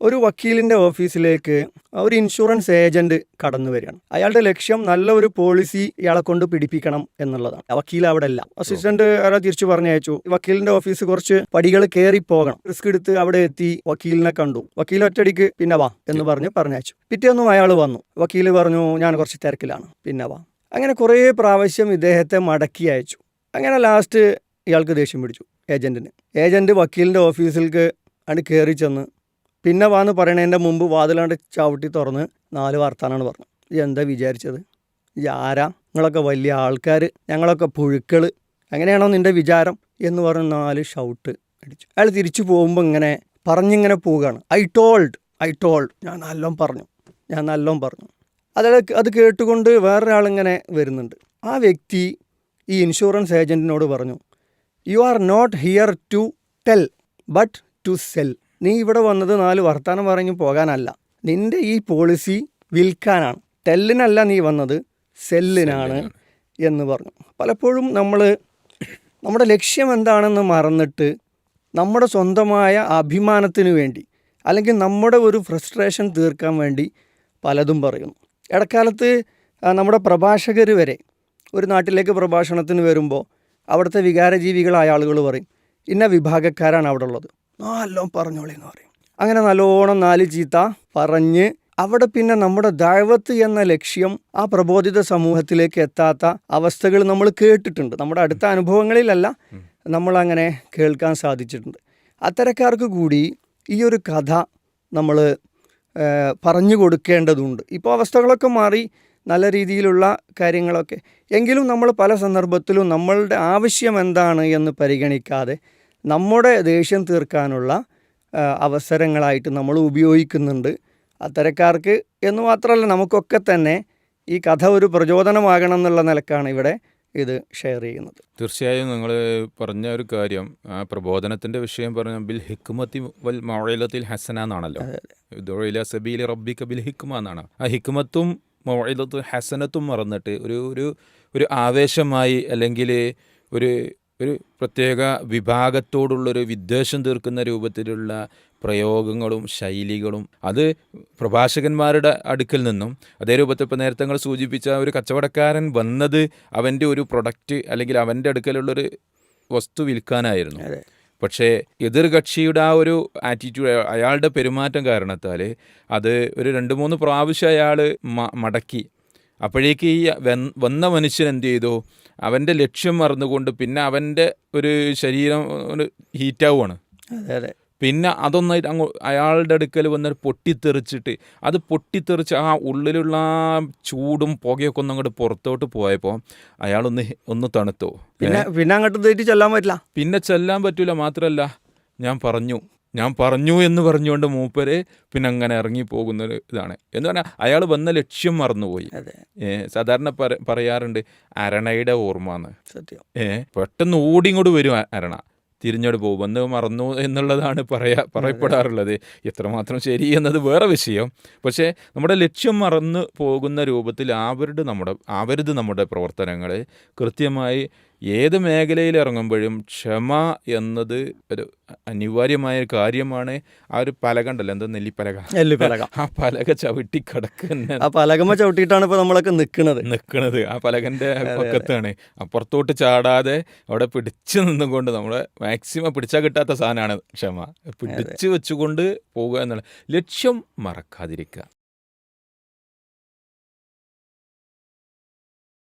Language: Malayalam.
ഒരു വക്കീലിന്റെ ഓഫീസിലേക്ക് ഒരു ഇൻഷുറൻസ് ഏജന്റ് കടന്നു വരികയാണ്. അയാളുടെ ലക്ഷ്യം നല്ല ഒരു പോളിസി ഇയാളെ കൊണ്ട് പിടിപ്പിക്കണം എന്നുള്ളതാണ്. വക്കീൽ അവിടെ അല്ല അസിസ്റ്റന്റ് അയാളെ തിരിച്ചു പറഞ്ഞയച്ചു. വക്കീലിന്റെ ഓഫീസ് കുറച്ച് പടികൾ കയറി പോകണം. റിസ്ക് എടുത്ത് അവിടെ എത്തി വക്കീലിനെ കണ്ടു. വക്കീൽ ഒറ്റടിക്ക് പിന്നെ വാ എന്ന് പറഞ്ഞ് പറഞ്ഞയച്ചു. പിറ്റേന്നും അയാൾ വന്നു. വക്കീൽ പറഞ്ഞു ഞാൻ കുറച്ച് തിരക്കിലാണ്. പിന്നെ വാ. അങ്ങനെ കുറേ പ്രാവശ്യം ഇദ്ദേഹത്തെ മടക്കി അയച്ചു. അങ്ങനെ ലാസ്റ്റ് ഇയാൾക്ക് ദേഷ്യം പിടിച്ചു ഏജന്റിന് ഏജന്റ് വക്കീലിന്റെ ഓഫീസിലേക്ക് ആണ് കയറി ചെന്ന് പിന്നെ വാന്ന് പറയണതിന്റെ മുമ്പ് വാതിലാണ്ട് ചവിട്ടി തുറന്ന് നാല് വർത്താനാണ് പറഞ്ഞത്. എന്താ വിചാരിച്ചത്? ആരാ? നിങ്ങളൊക്കെ വലിയ ആൾക്കാർ ഞങ്ങളൊക്കെ പുഴുക്കൾ അങ്ങനെയാണോ നിന്റെ വിചാരം? എന്ന് പറഞ്ഞ് നാല് ഷൗട്ട് അടിച്ചു. അയാൾ തിരിച്ചു പോകുമ്പോൾ ഇങ്ങനെ പറഞ്ഞിങ്ങനെ പോവുകയാണ്. I told I told. ഞാൻ നല്ലോം പറഞ്ഞു. ഞാൻ നല്ലോം പറഞ്ഞു. അത് അത് കേട്ടുകൊണ്ട് വേറൊരാളിങ്ങനെ വരുന്നുണ്ട്. ആ വ്യക്തി ഈ ഇൻഷുറൻസ് ഏജന്റിനോട് പറഞ്ഞു you are not here to tell but to sell നീ ഇവിടെ വന്നത് നാല് വർത്തമാനം പറഞ്ഞു പോകാനല്ല. നിന്റെ ഈ പോളിസി വിൽക്കാനാണ്. ടെല്ലിനല്ല നീ വന്നത് സെല്ലിനാണ് എന്ന് പറഞ്ഞു. പലപ്പോഴും നമ്മൾ നമ്മുടെ ലക്ഷ്യം എന്താണെന്ന് മറന്നിട്ട് നമ്മുടെ സ്വന്തമായ അഭിമാനത്തിന് വേണ്ടി അല്ലെങ്കിൽ നമ്മുടെ ഒരു ഫ്രസ്ട്രേഷൻ തീർക്കാൻ വേണ്ടി പലതും പറയുന്നു. ഇടക്കാലത്ത് നമ്മുടെ പ്രഭാഷകർ വരെ ഒരു നാട്ടിലേക്ക് പ്രഭാഷണത്തിന് വരുമ്പോൾ അവിടുത്തെ വികാരജീവികളായ ആളുകൾ പറയും ഇന്ന വിഭാഗക്കാരാണ് അവിടെ ഉള്ളത് നല്ലോണം പറഞ്ഞോളി എന്ന് പറയും. അങ്ങനെ നല്ലോണം നാല് ചീത്ത പറഞ്ഞ് അവിടെ പിന്നെ നമ്മുടെ ദൈവത്ത് എന്ന ലക്ഷ്യം ആ പ്രബോധിത സമൂഹത്തിലേക്ക് എത്താത്ത അവസ്ഥകൾ നമ്മൾ കേട്ടിട്ടുണ്ട്. നമ്മുടെ അടുത്ത അനുഭവങ്ങളിലല്ല നമ്മളങ്ങനെ കേൾക്കാൻ സാധിച്ചിട്ടുണ്ട്. അത്തരക്കാർക്ക് കൂടി ഈ ഒരു കഥ നമ്മൾ പറഞ്ഞു കൊടുക്കേണ്ടതുണ്ട്. ഇപ്പോൾ അവസ്ഥകളൊക്കെ മാറി നല്ല രീതിയിലുള്ള കാര്യങ്ങളൊക്കെ. എങ്കിലും നമ്മൾ പല സന്ദർഭത്തിലും നമ്മളുടെ ആവശ്യം എന്താണ് എന്ന് പരിഗണിക്കാതെ നമ്മുടെ ദേഷ്യം തീർക്കാനുള്ള അവസരങ്ങളായിട്ട് നമ്മൾ ഉപയോഗിക്കുന്നുണ്ട്. അത്തരക്കാർക്ക് എന്ന് മാത്രമല്ല നമുക്കൊക്കെ തന്നെ ഈ കഥ ഒരു പ്രചോദനമാകണം എന്നുള്ള നിലക്കാണ് ഇവിടെ ഇത് ഷെയർ ചെയ്യുന്നത്. തീർച്ചയായും നിങ്ങൾ പറഞ്ഞ ഒരു കാര്യം ആ പ്രബോധനത്തിന്റെ വിഷയം പറഞ്ഞ ബിൽ ഹിക്മത്തി വൽ മൊഴയിലത്തിൽ ഹസന എന്നാണല്ലോ. ഇതൊഴില സബീൽ റബ്ബിക ബിൽ ഹിക്മ എന്നാണ്. ആ ഹിക്മത്തും മൊഴയിലത്തും ഹസനത്തും മറന്നിട്ട് ഒരു ഒരു ഒരു ആവേശമായി അല്ലെങ്കിൽ ഒരു ഒരു പ്രത്യേക വിഭാഗത്തോടുള്ളൊരു വിദ്വേഷം തീർക്കുന്ന രൂപത്തിലുള്ള പ്രയോഗങ്ങളും ശൈലികളും അത് പ്രഭാഷകന്മാരുടെ അടുക്കൽ നിന്നും അതേ രൂപത്തിൽ ഇപ്പോൾ നേരത്തെ നിങ്ങൾ സൂചിപ്പിച്ച ഒരു കച്ചവടക്കാരൻ വന്നത് അവന്റെ ഒരു പ്രൊഡക്റ്റ് അല്ലെങ്കിൽ അവന്റെ അടുക്കലുള്ളൊരു വസ്തു വിൽക്കാനായിരുന്നു. പക്ഷേ എതിർകക്ഷിയുടെ ആ ഒരു ആറ്റിറ്റ്യൂഡ് അയാളുടെ പെരുമാറ്റം കാരണത്താൽ അത് ഒരു രണ്ട് മൂന്ന് പ്രാവശ്യം അയാൾ മടക്കി അപ്പോഴേക്ക് ഈ വന്ന മനുഷ്യൻ എന്ത് ചെയ്തു? അവന്റെ ലക്ഷ്യം മറന്നുകൊണ്ട് പിന്നെ അവന്റെ ഒരു ശരീരം ഹീറ്റാവുകയാണ് അതെ അതെ. പിന്നെ അതൊന്നായിട്ട് അങ്ങ് അയാളുടെ അടുക്കൽ വന്നൊരു പൊട്ടിത്തെറിച്ചിട്ട് അത് പൊട്ടിത്തെറിച്ച് ആ ഉള്ളിലുള്ള ചൂടും പുകയൊക്കെ ഒന്ന് അങ്ങോട്ട് പുറത്തോട്ട് പോയപ്പോൾ അയാളൊന്ന് ഒന്ന് തണുത്തു. പിന്നെ പിന്നെ അങ്ങോട്ട് തേറ്റി ചെല്ലാൻ പറ്റില്ല. പിന്നെ ചെല്ലാൻ പറ്റൂല മാത്രമല്ല ഞാൻ പറഞ്ഞു ഞാൻ പറഞ്ഞു എന്ന് പറഞ്ഞുകൊണ്ട് മൂപ്പര് പിന്നെ അങ്ങനെ ഇറങ്ങി പോകുന്ന ഒരു ഇതാണ്. എന്ന് പറഞ്ഞാൽ അയാൾ വന്ന ലക്ഷ്യം മറന്നുപോയി. സാധാരണ പറ- പറയാറുണ്ട് അരണയുടെ ഓർമ്മ എന്ന് സത്യം. ഏ പെട്ടെന്ന് ഓടിങ്ങോട്ട് വരും അരണ. തിരിഞ്ഞോട് പോകും. വന്ന് മറന്നു എന്നുള്ളതാണ് പറയാ പറയപ്പെടാറുള്ളത്. എത്രമാത്രം ശരി എന്നത് വേറെ വിഷയം. പക്ഷേ നമ്മുടെ ലക്ഷ്യം മറന്നു പോകുന്ന രൂപത്തിൽ ആവരുത് നമ്മുടെ ആവരുത് നമ്മുടെ പ്രവർത്തനങ്ങൾ കൃത്യമായി ഏത് മേഖലയിൽ ഇറങ്ങുമ്പോഴും ക്ഷമ എന്നത് ഒരു അനിവാര്യമായ കാര്യമാണ്. ആ ഒരു പലക ഉണ്ടല്ലോ എന്താ നെല്ലിപ്പലക. നെല്ലിപ്പലക. ആ പലക ചവിട്ടി കിടക്കുന്ന. ആ പലകമ്മ ചവിട്ടിയിട്ടാണ് ഇപ്പൊ നമ്മളൊക്കെ നിൽക്കുന്നത് നിൽക്കുന്നത് ആ പലകന്റെ പക്കത്താണ്. അപ്പുറത്തോട്ട് ചാടാതെ അവിടെ പിടിച്ചു നിന്നുകൊണ്ട് നമ്മൾ മാക്സിമം പിടിച്ചാൽ കിട്ടാത്ത സാധനമാണ് ക്ഷമ. പിടിച്ചു വെച്ചുകൊണ്ട് പോവുക എന്നുള്ള ലക്ഷ്യം മറക്കാതിരിക്കുക.